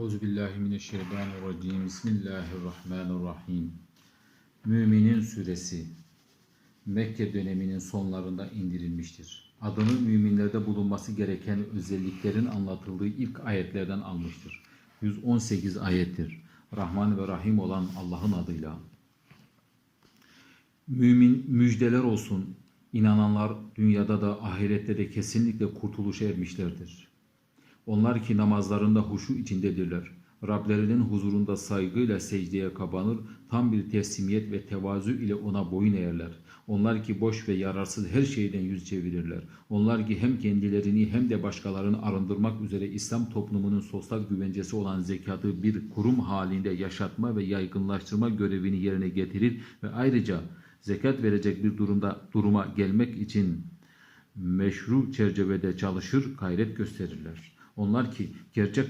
Euzubillahimineşşeytanirracim. Bismillahirrahmanirrahim. Müminin suresi Mekke döneminin sonlarında indirilmiştir. Adını müminlerde bulunması gereken özelliklerin anlatıldığı ilk ayetlerden almıştır. 118 ayettir. Rahman ve Rahim olan Allah'ın adıyla. Mümin müjdeler olsun. İnananlar dünyada da ahirette de kesinlikle kurtuluşa ermişlerdir. Onlar ki namazlarında huşu içindedirler. Rablerinin huzurunda saygıyla secdeye kapanır, tam bir teslimiyet ve tevazu ile ona boyun eğerler. Onlar ki boş ve yararsız her şeyden yüz çevirirler. Onlar ki hem kendilerini hem de başkalarını arındırmak üzere İslam toplumunun sosyal güvencesi olan zekatı bir kurum halinde yaşatma ve yaygınlaştırma görevini yerine getirir ve ayrıca zekat verecek bir durumda duruma gelmek için meşru çerçevede çalışır, gayret gösterirler. Onlar ki gerçek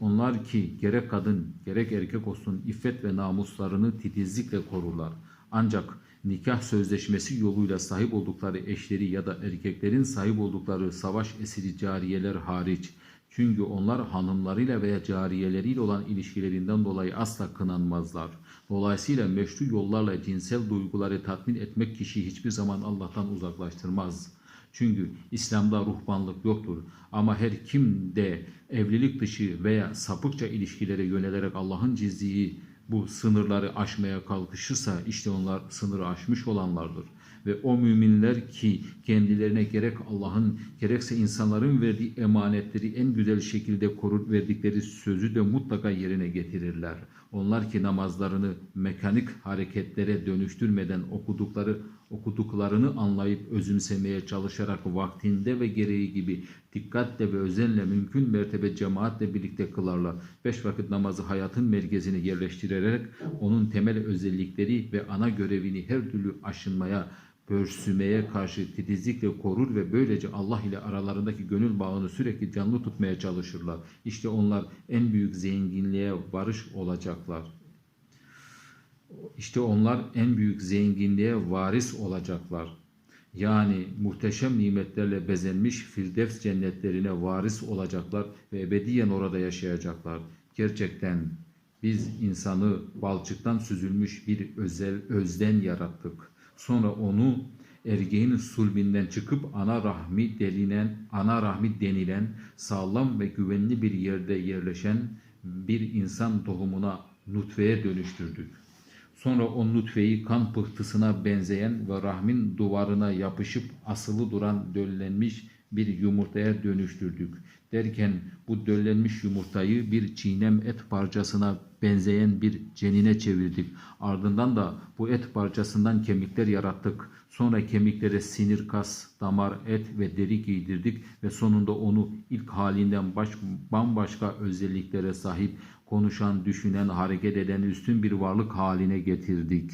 onlar ki gerek kadın gerek erkek olsun iffet ve namuslarını titizlikle korurlar. Ancak nikah sözleşmesi yoluyla sahip oldukları eşleri ya da erkeklerin sahip oldukları savaş esiri cariyeler hariç. Çünkü onlar hanımlarıyla veya cariyeleriyle olan ilişkilerinden dolayı asla kınanmazlar. Dolayısıyla meşru yollarla cinsel duyguları tatmin etmek kişiyi hiçbir zaman Allah'tan uzaklaştırmaz.'' Çünkü İslam'da ruhbanlık yoktur. Ama her kim de evlilik dışı veya sapıkça ilişkilere yönelerek Allah'ın çizdiği bu sınırları aşmaya kalkışırsa işte onlar sınırı aşmış olanlardır. Ve o müminler ki kendilerine gerek Allah'ın gerekse insanların verdiği emanetleri en güzel şekilde korur verdikleri sözü de mutlaka yerine getirirler. Onlar ki namazlarını mekanik hareketlere dönüştürmeden okudukları okuduklarını anlayıp özümsemeye çalışarak vaktinde ve gereği gibi dikkatle ve özenle mümkün mertebe cemaatle birlikte kılarlar. Beş vakit namazı hayatın merkezine yerleştirerek onun temel özellikleri ve ana görevini her türlü aşınmaya, pörsümeye karşı titizlikle korur ve böylece Allah ile aralarındaki gönül bağını sürekli canlı tutmaya çalışırlar. İşte onlar en büyük zenginliğe varış olacaklar. İşte onlar en büyük zenginliğe varis olacaklar. Yani muhteşem nimetlerle bezenmiş Firdevs cennetlerine varis olacaklar ve ebediyen orada yaşayacaklar. Gerçekten biz insanı balçıktan süzülmüş bir özel özden yarattık. Sonra onu ergeğin sulbinden çıkıp ana rahmi denilen, ana rahmi denilen sağlam ve güvenli bir yerde yerleşen bir insan tohumuna nutfeye dönüştürdük. Sonra o nutfeyi kan pıhtısına benzeyen ve rahmin duvarına yapışıp asılı duran döllenmiş bir yumurtaya dönüştürdük. Derken bu döllenmiş yumurtayı bir çiğnem et parçasına benzeyen bir cenine çevirdik. Ardından da bu et parçasından kemikler yarattık. Sonra kemiklere sinir, kas, damar, et ve deri giydirdik ve sonunda onu ilk halinden baş, bambaşka özelliklere sahip, konuşan, düşünen, hareket eden üstün bir varlık haline getirdik.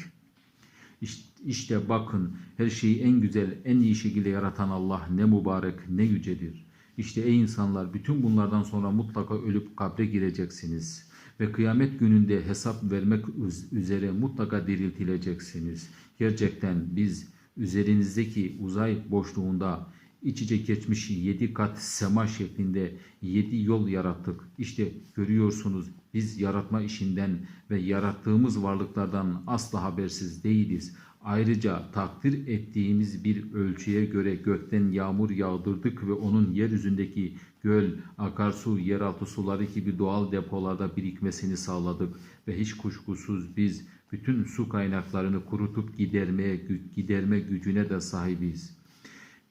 İşte, bakın her şeyi en güzel, en iyi şekilde yaratan Allah ne mübarek, ne yücedir. İşte ey insanlar bütün bunlardan sonra mutlaka ölüp kabre gireceksiniz.'' ve kıyamet gününde hesap vermek üzere mutlaka diriltileceksiniz. Gerçekten biz üzerinizdeki uzay boşluğunda iç içe geçmiş yedi kat sema şeklinde yedi yol yarattık. İşte görüyorsunuz biz yaratma işinden ve yarattığımız varlıklardan asla habersiz değiliz. Ayrıca takdir ettiğimiz bir ölçüye göre gökten yağmur yağdırdık ve onun yeryüzündeki göl, akarsu, yeraltı suları gibi doğal depolarda birikmesini sağladık ve hiç kuşkusuz biz bütün su kaynaklarını kurutup gidermeye giderme gücüne de sahibiz.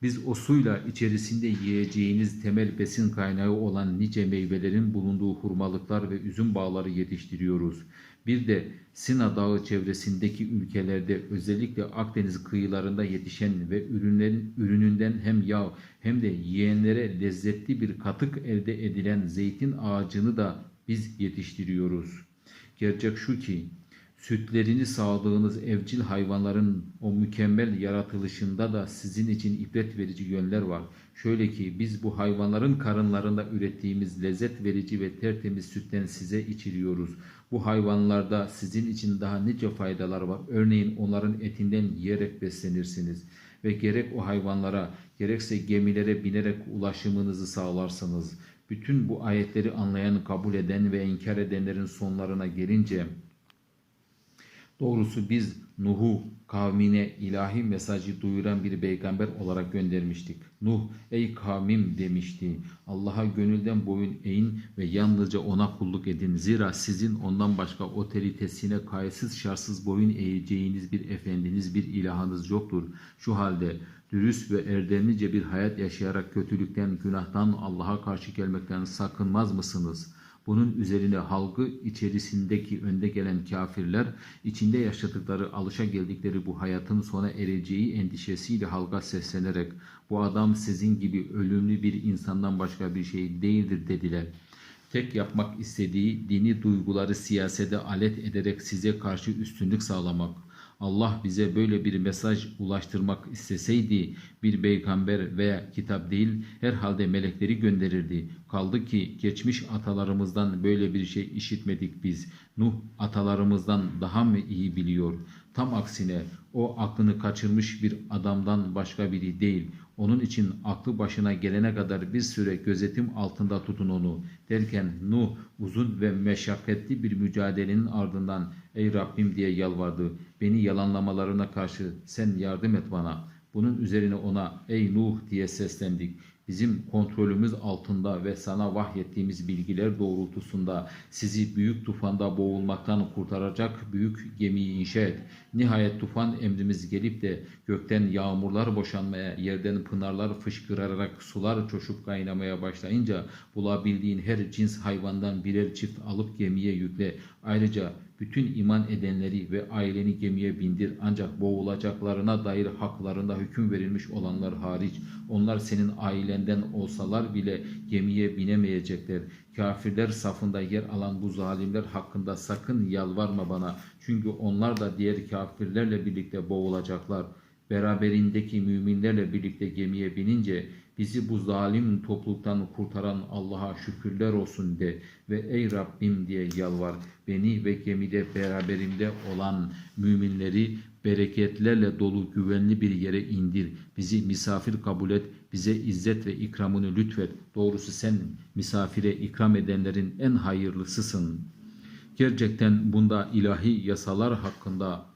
Biz o suyla içerisinde yiyeceğiniz temel besin kaynağı olan nice meyvelerin bulunduğu hurmalıklar ve üzüm bağları yetiştiriyoruz. Bir de Sina Dağı çevresindeki ülkelerde özellikle Akdeniz kıyılarında yetişen ve ürünlerin ürününden hem yağ hem de yiyenlere lezzetli bir katık elde edilen zeytin ağacını da biz yetiştiriyoruz. Gerçek şu ki sütlerini sağladığınız evcil hayvanların o mükemmel yaratılışında da sizin için ibret verici yönler var. Şöyle ki biz bu hayvanların karınlarında ürettiğimiz lezzet verici ve tertemiz sütten size içiriyoruz. Bu hayvanlarda sizin için daha nice faydalar var. Örneğin onların etinden yiyerek beslenirsiniz ve gerek o hayvanlara gerekse gemilere binerek ulaşımınızı sağlarsınız. Bütün bu ayetleri anlayan, kabul eden ve inkar edenlerin sonlarına gelince Doğrusu biz Nuh'u kavmine ilahi mesajı duyuran bir peygamber olarak göndermiştik. Nuh ey kavmim demişti. Allah'a gönülden boyun eğin ve yalnızca ona kulluk edin. Zira sizin ondan başka otoritesine kayıtsız şartsız boyun eğeceğiniz bir efendiniz, bir ilahınız yoktur. Şu halde dürüst ve erdemlice bir hayat yaşayarak kötülükten, günahtan, Allah'a karşı gelmekten sakınmaz mısınız?'' Bunun üzerine halkı içerisindeki önde gelen kafirler içinde yaşadıkları alışa geldikleri bu hayatın sona ereceği endişesiyle halka seslenerek bu adam sizin gibi ölümlü bir insandan başka bir şey değildir dediler. Tek yapmak istediği dini duyguları siyasete alet ederek size karşı üstünlük sağlamak. Allah bize böyle bir mesaj ulaştırmak isteseydi bir peygamber veya kitap değil herhalde melekleri gönderirdi. Kaldı ki geçmiş atalarımızdan böyle bir şey işitmedik biz. Nuh atalarımızdan daha mı iyi biliyor? Tam aksine o aklını kaçırmış bir adamdan başka biri değil. Onun için aklı başına gelene kadar bir süre gözetim altında tutun onu. Derken Nuh uzun ve meşakkatli bir mücadelenin ardından ey Rabbim diye yalvardı. Beni yalanlamalarına karşı sen yardım et bana. Bunun üzerine ona ey Nuh diye seslendik bizim kontrolümüz altında ve sana vahyettiğimiz bilgiler doğrultusunda sizi büyük tufanda boğulmaktan kurtaracak büyük gemiyi inşa et. Nihayet tufan emrimiz gelip de gökten yağmurlar boşanmaya, yerden pınarlar fışkırarak sular coşup kaynamaya başlayınca bulabildiğin her cins hayvandan birer çift alıp gemiye yükle. Ayrıca bütün iman edenleri ve aileni gemiye bindir ancak boğulacaklarına dair haklarında hüküm verilmiş olanlar hariç onlar senin ailenden olsalar bile gemiye binemeyecekler. Kafirler safında yer alan bu zalimler hakkında sakın yalvarma bana çünkü onlar da diğer kafirlerle birlikte boğulacaklar. Beraberindeki müminlerle birlikte gemiye binince Bizi bu zalim topluluktan kurtaran Allah'a şükürler olsun de ve ey Rabbim diye yalvar. Beni ve gemide beraberimde olan müminleri bereketlerle dolu güvenli bir yere indir. Bizi misafir kabul et. Bize izzet ve ikramını lütfet. Doğrusu sen misafire ikram edenlerin en hayırlısısın. Gerçekten bunda ilahi yasalar hakkında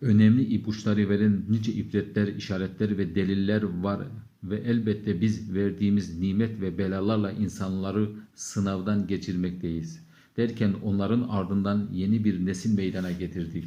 önemli ipuçları veren nice ibretler, işaretler ve deliller var ve elbette biz verdiğimiz nimet ve belalarla insanları sınavdan geçirmekteyiz. Derken onların ardından yeni bir nesil meydana getirdik.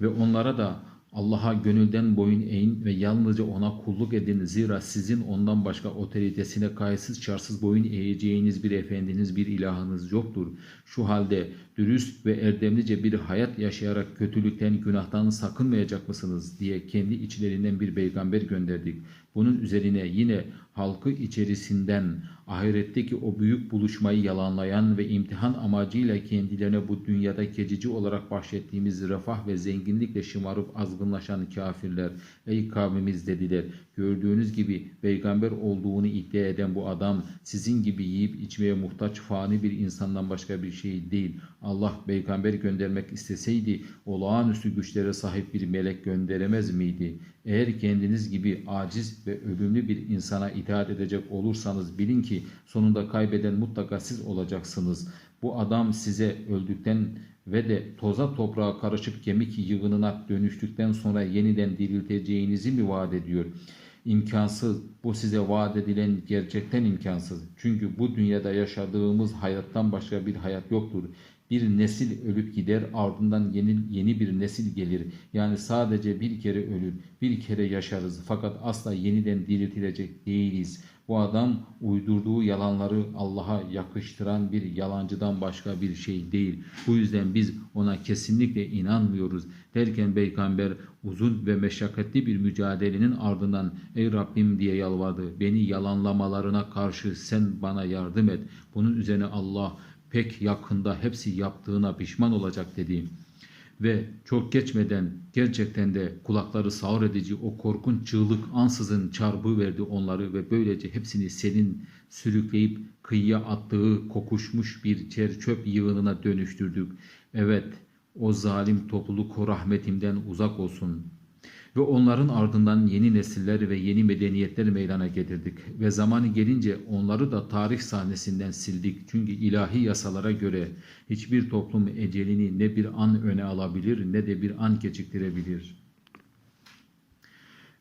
Ve onlara da Allah'a gönülden boyun eğin ve yalnızca ona kulluk edin. Zira sizin ondan başka otoritesine kayıtsız çarsız boyun eğeceğiniz bir efendiniz, bir ilahınız yoktur. Şu halde dürüst ve erdemlice bir hayat yaşayarak kötülükten, günahtan sakınmayacak mısınız diye kendi içlerinden bir peygamber gönderdik. Bunun üzerine yine halkı içerisinden ahiretteki o büyük buluşmayı yalanlayan ve imtihan amacıyla kendilerine bu dünyada geçici olarak bahşettiğimiz refah ve zenginlikle şımarıp azgınlaşan kafirler, ey kavmimiz dediler, gördüğünüz gibi peygamber olduğunu iddia eden bu adam sizin gibi yiyip içmeye muhtaç fani bir insandan başka bir şey değil. Allah peygamber göndermek isteseydi olağanüstü güçlere sahip bir melek gönderemez miydi? Eğer kendiniz gibi aciz ve ölümlü bir insana itaat edecek olursanız bilin ki sonunda kaybeden mutlaka siz olacaksınız. Bu adam size öldükten ve de toza toprağa karışıp kemik yığınına dönüştükten sonra yeniden dirilteceğinizi mi vaat ediyor? İmkansız. Bu size vaat edilen gerçekten imkansız. Çünkü bu dünyada yaşadığımız hayattan başka bir hayat yoktur. Bir nesil ölüp gider ardından yeni, yeni bir nesil gelir. Yani sadece bir kere ölür, bir kere yaşarız fakat asla yeniden diriltilecek değiliz. Bu adam uydurduğu yalanları Allah'a yakıştıran bir yalancıdan başka bir şey değil. Bu yüzden biz ona kesinlikle inanmıyoruz. Derken peygamber uzun ve meşakkatli bir mücadelenin ardından ey Rabbim diye yalvardı. Beni yalanlamalarına karşı sen bana yardım et. Bunun üzerine Allah pek yakında hepsi yaptığına pişman olacak dedi. Ve çok geçmeden gerçekten de kulakları sağır edici o korkunç çığlık ansızın çarpı verdi onları ve böylece hepsini senin sürükleyip kıyıya attığı kokuşmuş bir çer çöp yığınına dönüştürdük. Evet o zalim topluluk rahmetimden uzak olsun. Ve onların ardından yeni nesiller ve yeni medeniyetler meydana getirdik. Ve zamanı gelince onları da tarih sahnesinden sildik. Çünkü ilahi yasalara göre hiçbir toplum ecelini ne bir an öne alabilir ne de bir an geciktirebilir.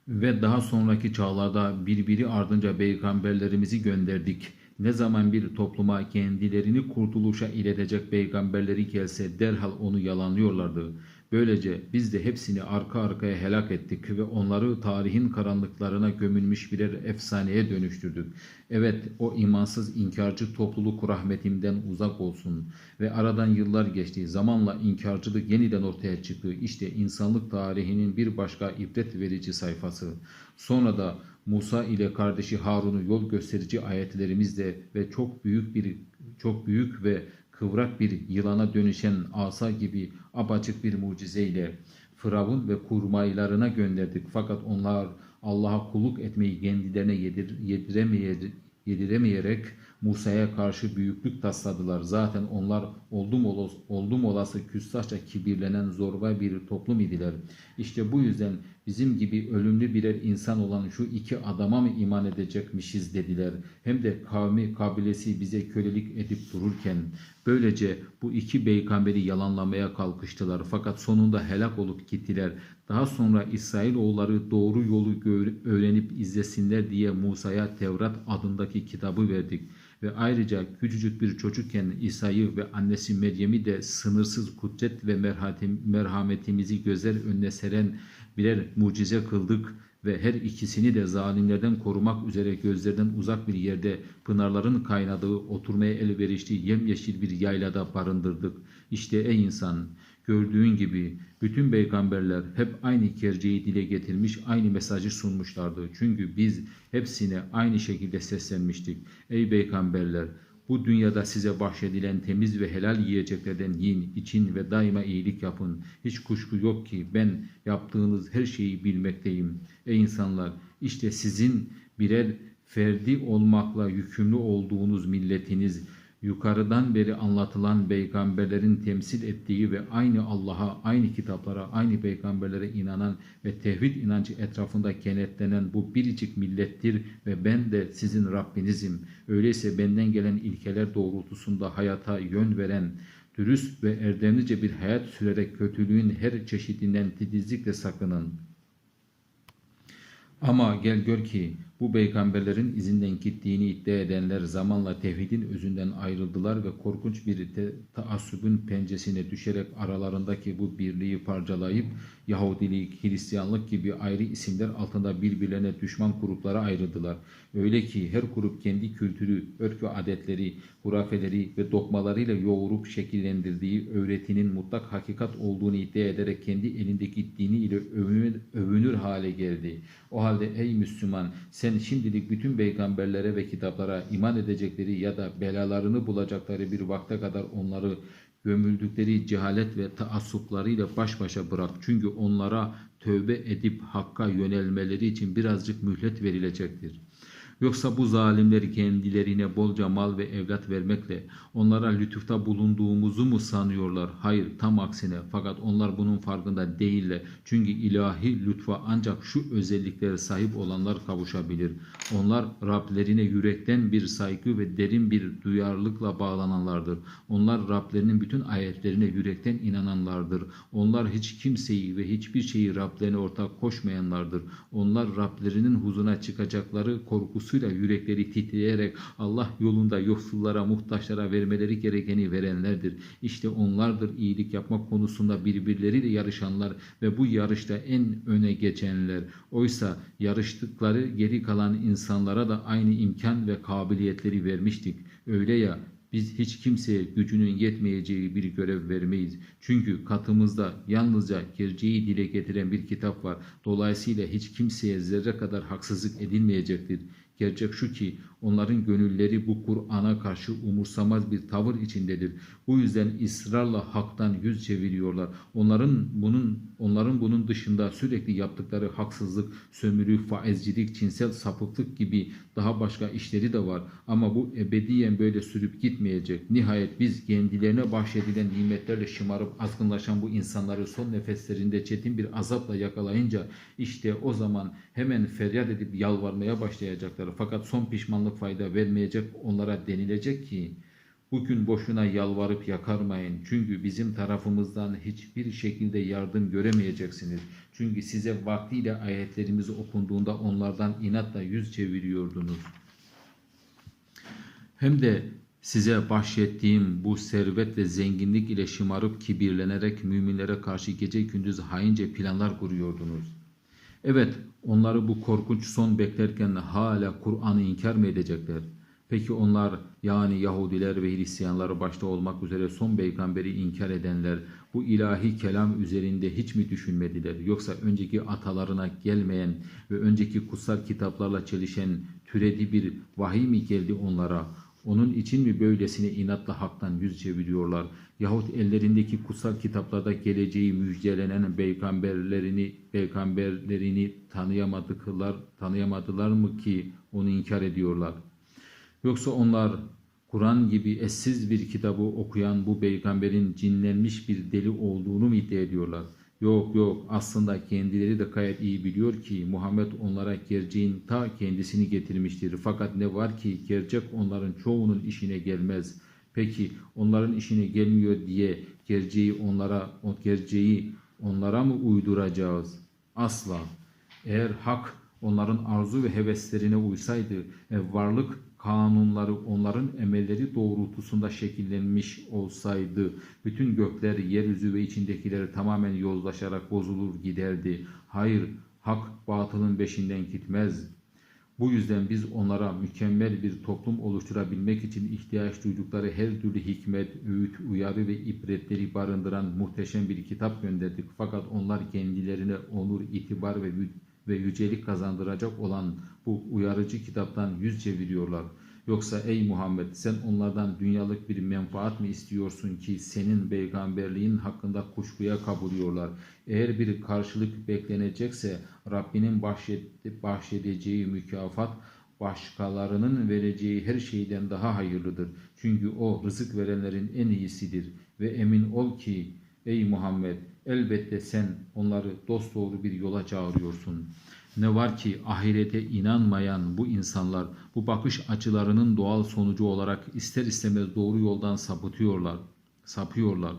Ve daha sonraki çağlarda birbiri ardınca peygamberlerimizi gönderdik. Ne zaman bir topluma kendilerini kurtuluşa iletecek peygamberleri gelse derhal onu yalanlıyorlardı. Böylece biz de hepsini arka arkaya helak ettik ve onları tarihin karanlıklarına gömülmüş birer efsaneye dönüştürdük. Evet o imansız inkarcı topluluk rahmetimden uzak olsun. Ve aradan yıllar geçti. Zamanla inkarcılık yeniden ortaya çıktı. İşte insanlık tarihinin bir başka ibret verici sayfası. Sonra da Musa ile kardeşi Harun'u yol gösterici ayetlerimizle ve çok büyük bir çok büyük ve kıvrak bir yılana dönüşen asa gibi apaçık bir mucizeyle Firavun ve kurmaylarına gönderdik. Fakat onlar Allah'a kulluk etmeyi kendilerine yedir, yediremeye- yediremeyerek Musa'ya karşı büyüklük tasladılar. Zaten onlar oldum olası, oldum olası küstahça kibirlenen zorba bir toplum idiler. İşte bu yüzden bizim gibi ölümlü birer insan olan şu iki adama mı iman edecekmişiz dediler. Hem de kavmi kabilesi bize kölelik edip dururken böylece bu iki peygamberi yalanlamaya kalkıştılar. Fakat sonunda helak olup gittiler. Daha sonra İsrailoğulları doğru yolu öğrenip izlesinler diye Musa'ya Tevrat adındaki kitabı verdik. Ve ayrıca küçücük bir çocukken İsa'yı ve annesi Meryem'i de sınırsız kudret ve merhametim- merhametimizi gözler önüne seren birer mucize kıldık ve her ikisini de zalimlerden korumak üzere gözlerden uzak bir yerde pınarların kaynadığı oturmaya elverişli yemyeşil bir yaylada barındırdık. İşte ey insan gördüğün gibi bütün peygamberler hep aynı kerceyi dile getirmiş, aynı mesajı sunmuşlardı. Çünkü biz hepsine aynı şekilde seslenmiştik. Ey peygamberler bu dünyada size bahşedilen temiz ve helal yiyeceklerden yiyin, için ve daima iyilik yapın. Hiç kuşku yok ki ben yaptığınız her şeyi bilmekteyim. Ey insanlar, işte sizin birer ferdi olmakla yükümlü olduğunuz milletiniz, yukarıdan beri anlatılan peygamberlerin temsil ettiği ve aynı Allah'a, aynı kitaplara, aynı peygamberlere inanan ve tevhid inancı etrafında kenetlenen bu biricik millettir ve ben de sizin Rabbinizim. Öyleyse benden gelen ilkeler doğrultusunda hayata yön veren, dürüst ve erdemlice bir hayat sürerek kötülüğün her çeşidinden titizlikle sakının. Ama gel gör ki bu peygamberlerin izinden gittiğini iddia edenler zamanla tevhidin özünden ayrıldılar ve korkunç bir taassubun pencesine düşerek aralarındaki bu birliği parçalayıp Yahudilik, Hristiyanlık gibi ayrı isimler altında birbirlerine düşman gruplara ayrıldılar. Öyle ki her grup kendi kültürü, örf ve adetleri, hurafeleri ve dogmalarıyla yoğurup şekillendirdiği öğretinin mutlak hakikat olduğunu iddia ederek kendi elindeki dini ile övünür, övünür hale geldi. O halde ey Müslüman sen şimdilik bütün peygamberlere ve kitaplara iman edecekleri ya da belalarını bulacakları bir vakte kadar onları gömüldükleri cehalet ve taassuplarıyla baş başa bırak. Çünkü onlara tövbe edip hakka yönelmeleri için birazcık mühlet verilecektir. Yoksa bu zalimler kendilerine bolca mal ve evlat vermekle onlara lütufta bulunduğumuzu mu sanıyorlar? Hayır tam aksine fakat onlar bunun farkında değiller. Çünkü ilahi lütfa ancak şu özelliklere sahip olanlar kavuşabilir. Onlar Rablerine yürekten bir saygı ve derin bir duyarlılıkla bağlananlardır. Onlar Rablerinin bütün ayetlerine yürekten inananlardır. Onlar hiç kimseyi ve hiçbir şeyi Rablerine ortak koşmayanlardır. Onlar Rablerinin huzuruna çıkacakları korkusuyla yürekleri titreyerek Allah yolunda yoksullara, muhtaçlara vermeleri gerekeni verenlerdir. İşte onlardır iyilik yapmak konusunda birbirleriyle yarışanlar ve bu yarışta en öne geçenler. Oysa yarıştıkları geri kalan insanlara da aynı imkan ve kabiliyetleri vermiştik. Öyle ya biz hiç kimseye gücünün yetmeyeceği bir görev vermeyiz. Çünkü katımızda yalnızca gerçeği dile getiren bir kitap var. Dolayısıyla hiç kimseye zerre kadar haksızlık edilmeyecektir. Gerçek şu ki Onların gönülleri bu Kur'an'a karşı umursamaz bir tavır içindedir. Bu yüzden ısrarla haktan yüz çeviriyorlar. Onların bunun onların bunun dışında sürekli yaptıkları haksızlık, sömürü, faizcilik, cinsel sapıklık gibi daha başka işleri de var. Ama bu ebediyen böyle sürüp gitmeyecek. Nihayet biz kendilerine bahşedilen nimetlerle şımarıp azgınlaşan bu insanları son nefeslerinde çetin bir azapla yakalayınca işte o zaman hemen feryat edip yalvarmaya başlayacaklar. Fakat son pişmanlık fayda vermeyecek onlara denilecek ki Bugün boşuna yalvarıp yakarmayın. Çünkü bizim tarafımızdan hiçbir şekilde yardım göremeyeceksiniz. Çünkü size vaktiyle ayetlerimiz okunduğunda onlardan inatla yüz çeviriyordunuz. Hem de size bahşettiğim bu servet ve zenginlik ile şımarıp kibirlenerek müminlere karşı gece gündüz haince planlar kuruyordunuz. Evet, onları bu korkunç son beklerken hala Kur'an'ı inkar mı edecekler? Peki onlar yani Yahudiler ve Hristiyanlar başta olmak üzere son peygamberi inkar edenler bu ilahi kelam üzerinde hiç mi düşünmediler? Yoksa önceki atalarına gelmeyen ve önceki kutsal kitaplarla çelişen türedi bir vahiy mi geldi onlara? Onun için mi böylesine inatla haktan yüz çeviriyorlar? Yahut ellerindeki kutsal kitaplarda geleceği müjdelenen peygamberlerini peygamberlerini tanıyamadıklar tanıyamadılar mı ki onu inkar ediyorlar? Yoksa onlar Kur'an gibi eşsiz bir kitabı okuyan bu peygamberin cinlenmiş bir deli olduğunu mu iddia ediyorlar? Yok yok aslında kendileri de gayet iyi biliyor ki Muhammed onlara gerçeğin ta kendisini getirmiştir. Fakat ne var ki gerçek onların çoğunun işine gelmez. Peki onların işine gelmiyor diye gerçeği onlara o gerçeği onlara mı uyduracağız? Asla. Eğer hak onların arzu ve heveslerine uysaydı ve varlık kanunları onların emelleri doğrultusunda şekillenmiş olsaydı bütün gökler, yeryüzü ve içindekileri tamamen yozlaşarak bozulur giderdi. Hayır, hak batılın beşinden gitmez. Bu yüzden biz onlara mükemmel bir toplum oluşturabilmek için ihtiyaç duydukları her türlü hikmet, öğüt, uyarı ve ibretleri barındıran muhteşem bir kitap gönderdik. Fakat onlar kendilerine onur, itibar ve ve yücelik kazandıracak olan bu uyarıcı kitaptan yüz çeviriyorlar. Yoksa ey Muhammed sen onlardan dünyalık bir menfaat mi istiyorsun ki senin peygamberliğin hakkında kuşkuya kabuluyorlar. Eğer bir karşılık beklenecekse Rabbinin bahşedeceği mükafat başkalarının vereceği her şeyden daha hayırlıdır. Çünkü o rızık verenlerin en iyisidir ve emin ol ki ey Muhammed elbette sen onları dosdoğru bir yola çağırıyorsun.'' Ne var ki ahirete inanmayan bu insanlar bu bakış açılarının doğal sonucu olarak ister istemez doğru yoldan sapıtıyorlar, sapıyorlar.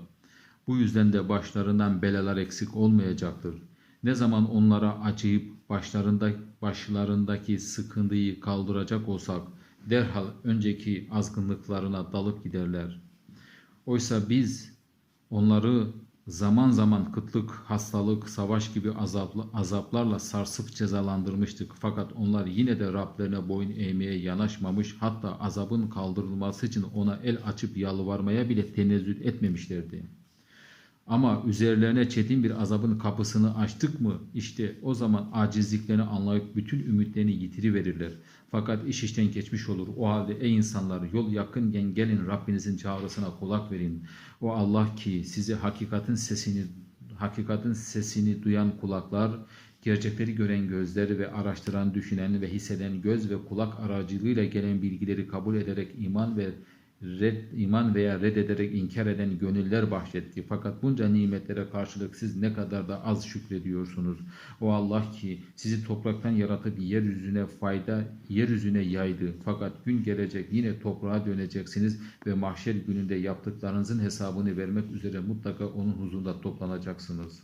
Bu yüzden de başlarından belalar eksik olmayacaktır. Ne zaman onlara acıyıp başlarında başlarındaki sıkıntıyı kaldıracak olsak derhal önceki azgınlıklarına dalıp giderler. Oysa biz onları zaman zaman kıtlık, hastalık, savaş gibi azaplarla sarsıp cezalandırmıştık. Fakat onlar yine de Rablerine boyun eğmeye yanaşmamış, hatta azabın kaldırılması için ona el açıp yalvarmaya bile tenezzül etmemişlerdi. Ama üzerlerine çetin bir azabın kapısını açtık mı işte o zaman acizliklerini anlayıp bütün ümitlerini yitiriverirler. Fakat iş işten geçmiş olur. O halde ey insanlar yol yakınken gelin Rabbinizin çağrısına kulak verin. O Allah ki sizi hakikatin sesini hakikatin sesini duyan kulaklar, gerçekleri gören gözler ve araştıran, düşünen ve hisseden göz ve kulak aracılığıyla gelen bilgileri kabul ederek iman ve red, iman veya reddederek inkar eden gönüller bahşetti. Fakat bunca nimetlere karşılık siz ne kadar da az şükrediyorsunuz. O Allah ki sizi topraktan yaratıp yeryüzüne fayda, yeryüzüne yaydı. Fakat gün gelecek yine toprağa döneceksiniz ve mahşer gününde yaptıklarınızın hesabını vermek üzere mutlaka onun huzurunda toplanacaksınız.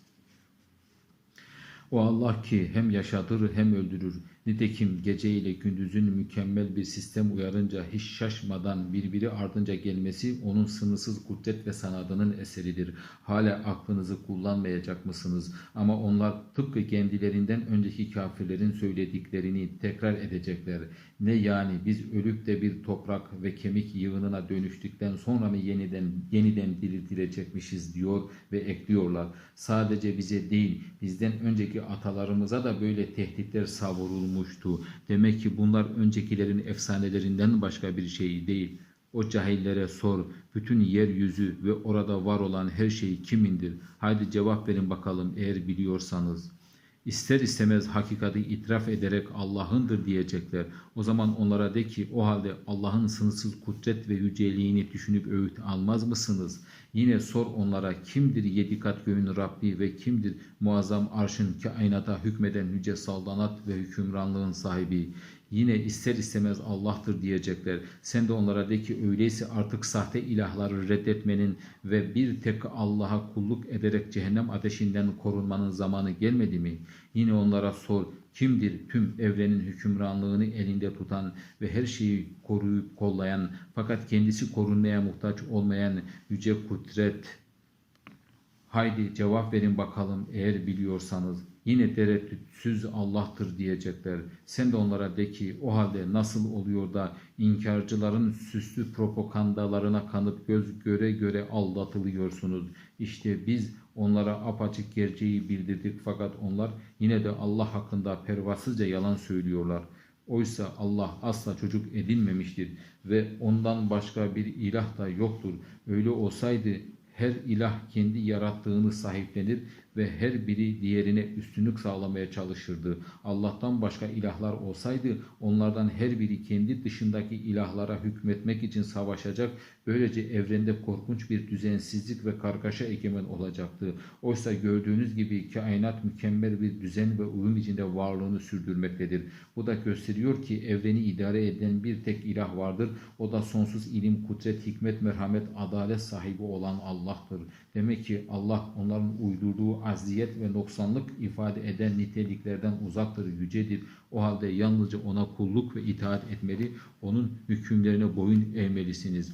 O Allah ki hem yaşatır hem öldürür Nitekim gece ile gündüzün mükemmel bir sistem uyarınca hiç şaşmadan birbiri ardınca gelmesi onun sınırsız kudret ve sanadının eseridir. Hala aklınızı kullanmayacak mısınız? Ama onlar tıpkı kendilerinden önceki kafirlerin söylediklerini tekrar edecekler. Ne yani biz ölüp de bir toprak ve kemik yığınına dönüştükten sonra mı yeniden yeniden diriltilecekmişiz diyor ve ekliyorlar. Sadece bize değil bizden önceki atalarımıza da böyle tehditler savrulmuş olmuştu. Demek ki bunlar öncekilerin efsanelerinden başka bir şey değil. O cahillere sor, bütün yeryüzü ve orada var olan her şey kimindir? Haydi cevap verin bakalım eğer biliyorsanız. İster istemez hakikati itiraf ederek Allah'ındır diyecekler. O zaman onlara de ki o halde Allah'ın sınırsız kudret ve yüceliğini düşünüp öğüt almaz mısınız? Yine sor onlara kimdir yedi kat göğün Rabbi ve kimdir muazzam arşın kainata hükmeden yüce saltanat ve hükümranlığın sahibi? Yine ister istemez Allah'tır diyecekler. Sen de onlara de ki öyleyse artık sahte ilahları reddetmenin ve bir tek Allah'a kulluk ederek cehennem ateşinden korunmanın zamanı gelmedi mi? Yine onlara sor kimdir tüm evrenin hükümranlığını elinde tutan ve her şeyi koruyup kollayan fakat kendisi korunmaya muhtaç olmayan yüce kudret Haydi cevap verin bakalım eğer biliyorsanız. Yine tereddütsüz Allah'tır diyecekler. Sen de onlara de ki o halde nasıl oluyor da inkarcıların süslü propagandalarına kanıp göz göre göre aldatılıyorsunuz. İşte biz onlara apaçık gerçeği bildirdik fakat onlar yine de Allah hakkında pervasızca yalan söylüyorlar. Oysa Allah asla çocuk edinmemiştir ve ondan başka bir ilah da yoktur. Öyle olsaydı her ilah kendi yarattığını sahiplenir ve her biri diğerine üstünlük sağlamaya çalışırdı. Allah'tan başka ilahlar olsaydı onlardan her biri kendi dışındaki ilahlara hükmetmek için savaşacak. Böylece evrende korkunç bir düzensizlik ve kargaşa egemen olacaktı. Oysa gördüğünüz gibi kainat mükemmel bir düzen ve uyum içinde varlığını sürdürmektedir. Bu da gösteriyor ki evreni idare eden bir tek ilah vardır. O da sonsuz ilim, kudret, hikmet, merhamet, adalet sahibi olan Allah'tır. Demek ki Allah onların uydurduğu aziyet ve noksanlık ifade eden niteliklerden uzaktır, yücedir. O halde yalnızca ona kulluk ve itaat etmeli, onun hükümlerine boyun eğmelisiniz.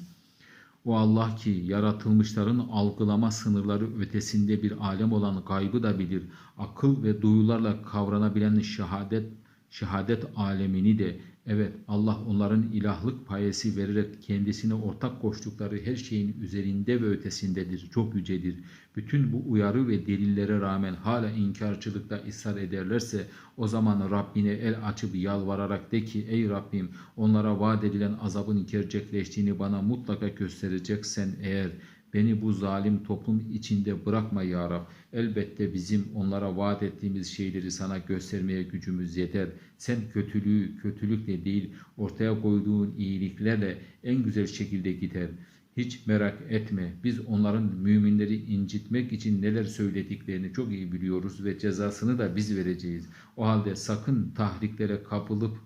O Allah ki yaratılmışların algılama sınırları ötesinde bir alem olan gaybı da bilir. Akıl ve duyularla kavranabilen şehadet şehadet alemini de evet Allah onların ilahlık payesi vererek kendisine ortak koştukları her şeyin üzerinde ve ötesindedir. Çok yücedir. Bütün bu uyarı ve delillere rağmen hala inkarcılıkta ısrar ederlerse o zaman Rabbine el açıp yalvararak de ki ey Rabbim onlara vaat edilen azabın gerçekleştiğini bana mutlaka göstereceksen eğer Beni bu zalim toplum içinde bırakma ya Rab. Elbette bizim onlara vaat ettiğimiz şeyleri sana göstermeye gücümüz yeter. Sen kötülüğü kötülükle değil ortaya koyduğun iyiliklerle en güzel şekilde gider. Hiç merak etme. Biz onların müminleri incitmek için neler söylediklerini çok iyi biliyoruz ve cezasını da biz vereceğiz. O halde sakın tahriklere kapılıp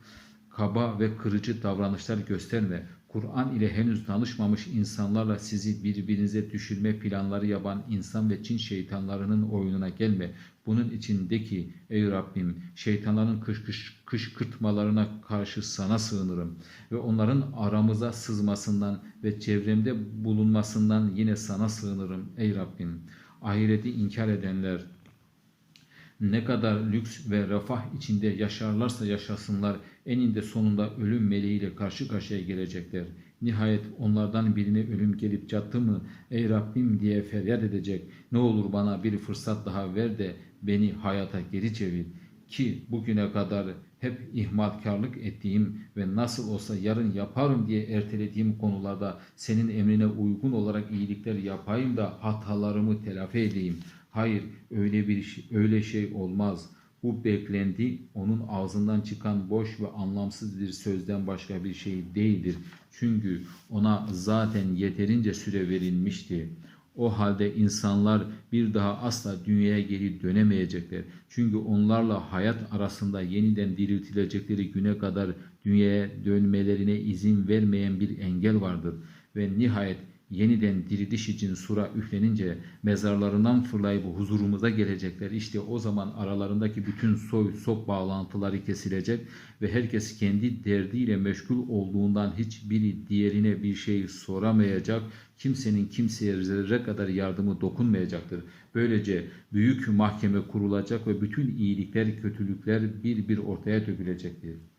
kaba ve kırıcı davranışlar gösterme. Kur'an ile henüz tanışmamış insanlarla sizi birbirinize düşürme planları yapan insan ve Çin şeytanlarının oyununa gelme. Bunun için de ki ey Rabbim şeytanların kış, kışkırtmalarına karşı sana sığınırım ve onların aramıza sızmasından ve çevremde bulunmasından yine sana sığınırım ey Rabbim. Ahireti inkar edenler ne kadar lüks ve refah içinde yaşarlarsa yaşasınlar eninde sonunda ölüm meleğiyle karşı karşıya gelecekler. Nihayet onlardan birine ölüm gelip çattı mı ey Rabbim diye feryat edecek. Ne olur bana bir fırsat daha ver de beni hayata geri çevir. Ki bugüne kadar hep ihmalkarlık ettiğim ve nasıl olsa yarın yaparım diye ertelediğim konularda senin emrine uygun olarak iyilikler yapayım da hatalarımı telafi edeyim. Hayır öyle bir şey, öyle şey olmaz. Bu beklendi onun ağzından çıkan boş ve anlamsız bir sözden başka bir şey değildir. Çünkü ona zaten yeterince süre verilmişti. O halde insanlar bir daha asla dünyaya geri dönemeyecekler. Çünkü onlarla hayat arasında yeniden diriltilecekleri güne kadar dünyaya dönmelerine izin vermeyen bir engel vardır. Ve nihayet yeniden diriliş için sura üflenince mezarlarından fırlayıp huzurumuza gelecekler. İşte o zaman aralarındaki bütün soy sop bağlantıları kesilecek ve herkes kendi derdiyle meşgul olduğundan hiçbiri diğerine bir şey soramayacak. Kimsenin kimseye zerre kadar yardımı dokunmayacaktır. Böylece büyük mahkeme kurulacak ve bütün iyilikler, kötülükler bir bir ortaya dökülecektir.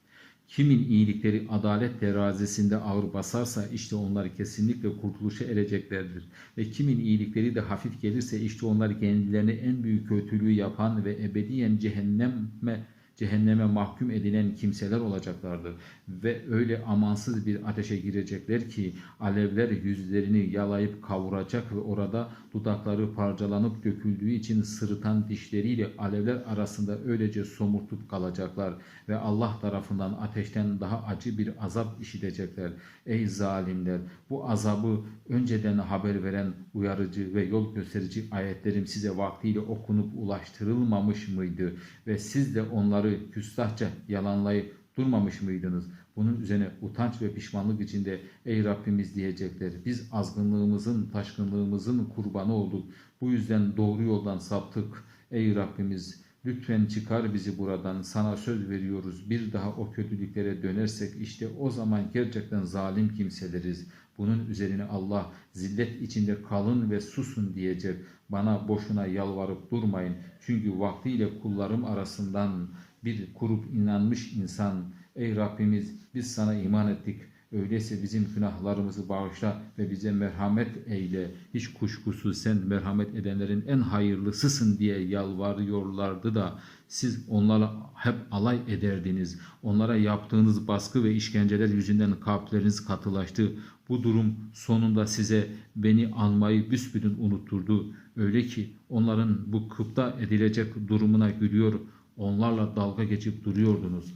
Kimin iyilikleri adalet terazisinde ağır basarsa işte onlar kesinlikle kurtuluşa ereceklerdir. Ve kimin iyilikleri de hafif gelirse işte onlar kendilerine en büyük kötülüğü yapan ve ebediyen cehenneme cehenneme mahkum edilen kimseler olacaklardır. Ve öyle amansız bir ateşe girecekler ki alevler yüzlerini yalayıp kavuracak ve orada dudakları parçalanıp döküldüğü için sırıtan dişleriyle alevler arasında öylece somurtup kalacaklar ve Allah tarafından ateşten daha acı bir azap işitecekler. Ey zalimler bu azabı önceden haber veren uyarıcı ve yol gösterici ayetlerim size vaktiyle okunup ulaştırılmamış mıydı ve siz de onları küstahça yalanlayıp durmamış mıydınız? Bunun üzerine utanç ve pişmanlık içinde ey Rabbimiz diyecekler. Biz azgınlığımızın, taşkınlığımızın kurbanı olduk. Bu yüzden doğru yoldan saptık. Ey Rabbimiz lütfen çıkar bizi buradan. Sana söz veriyoruz. Bir daha o kötülüklere dönersek işte o zaman gerçekten zalim kimseleriz. Bunun üzerine Allah zillet içinde kalın ve susun diyecek. Bana boşuna yalvarıp durmayın. Çünkü vaktiyle kullarım arasından bir kurup inanmış insan Ey Rabbimiz biz sana iman ettik. Öyleyse bizim günahlarımızı bağışla ve bize merhamet eyle. Hiç kuşkusuz sen merhamet edenlerin en hayırlısısın diye yalvarıyorlardı da siz onlarla hep alay ederdiniz. Onlara yaptığınız baskı ve işkenceler yüzünden kalpleriniz katılaştı. Bu durum sonunda size beni almayı büsbütün unutturdu. Öyle ki onların bu kıpta edilecek durumuna gülüyor, onlarla dalga geçip duruyordunuz.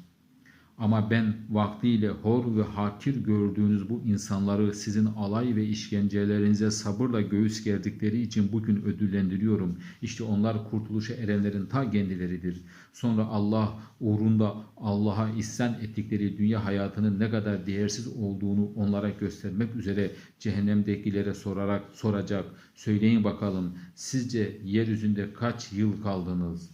Ama ben vaktiyle hor ve hakir gördüğünüz bu insanları sizin alay ve işkencelerinize sabırla göğüs gerdikleri için bugün ödüllendiriyorum. İşte onlar kurtuluşa erenlerin ta kendileridir. Sonra Allah uğrunda Allah'a isyan ettikleri dünya hayatının ne kadar değersiz olduğunu onlara göstermek üzere cehennemdekilere sorarak soracak. Söyleyin bakalım sizce yeryüzünde kaç yıl kaldınız?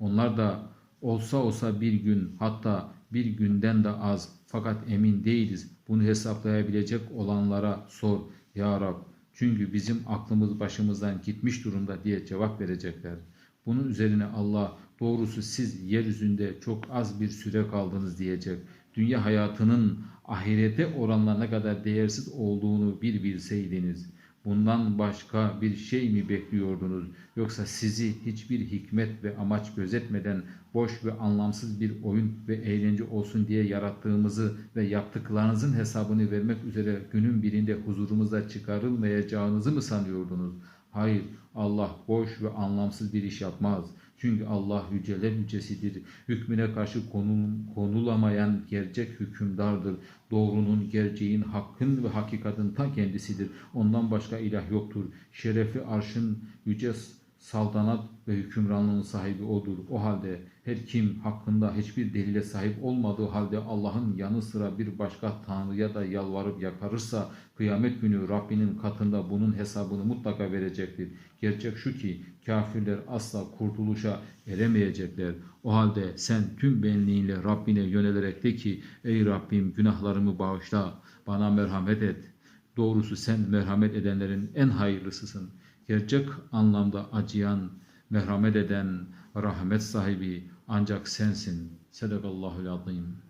Onlar da olsa olsa bir gün hatta bir günden de az fakat emin değiliz. Bunu hesaplayabilecek olanlara sor ya Rab. Çünkü bizim aklımız başımızdan gitmiş durumda diye cevap verecekler. Bunun üzerine Allah doğrusu siz yeryüzünde çok az bir süre kaldınız diyecek. Dünya hayatının ahirete oranla ne kadar değersiz olduğunu bir bilseydiniz. Bundan başka bir şey mi bekliyordunuz? Yoksa sizi hiçbir hikmet ve amaç gözetmeden boş ve anlamsız bir oyun ve eğlence olsun diye yarattığımızı ve yaptıklarınızın hesabını vermek üzere günün birinde huzurumuza çıkarılmayacağınızı mı sanıyordunuz? Hayır, Allah boş ve anlamsız bir iş yapmaz. Çünkü Allah yüceler yücesidir. Hükmüne karşı konul, konulamayan gerçek hükümdardır. Doğrunun, gerçeğin, hakkın ve hakikatin ta kendisidir. Ondan başka ilah yoktur. Şerefli arşın yüce saltanat ve hükümranlığın sahibi odur. O halde her kim hakkında hiçbir delile sahip olmadığı halde Allah'ın yanı sıra bir başka tanrıya da yalvarıp yakarırsa kıyamet günü Rabbinin katında bunun hesabını mutlaka verecektir. Gerçek şu ki kafirler asla kurtuluşa eremeyecekler. O halde sen tüm benliğinle Rabbine yönelerek de ki ey Rabbim günahlarımı bağışla bana merhamet et. Doğrusu sen merhamet edenlerin en hayırlısısın. Gerçek anlamda acıyan, merhamet eden, rahmet sahibi ancak sensin. Sedakallahul azim.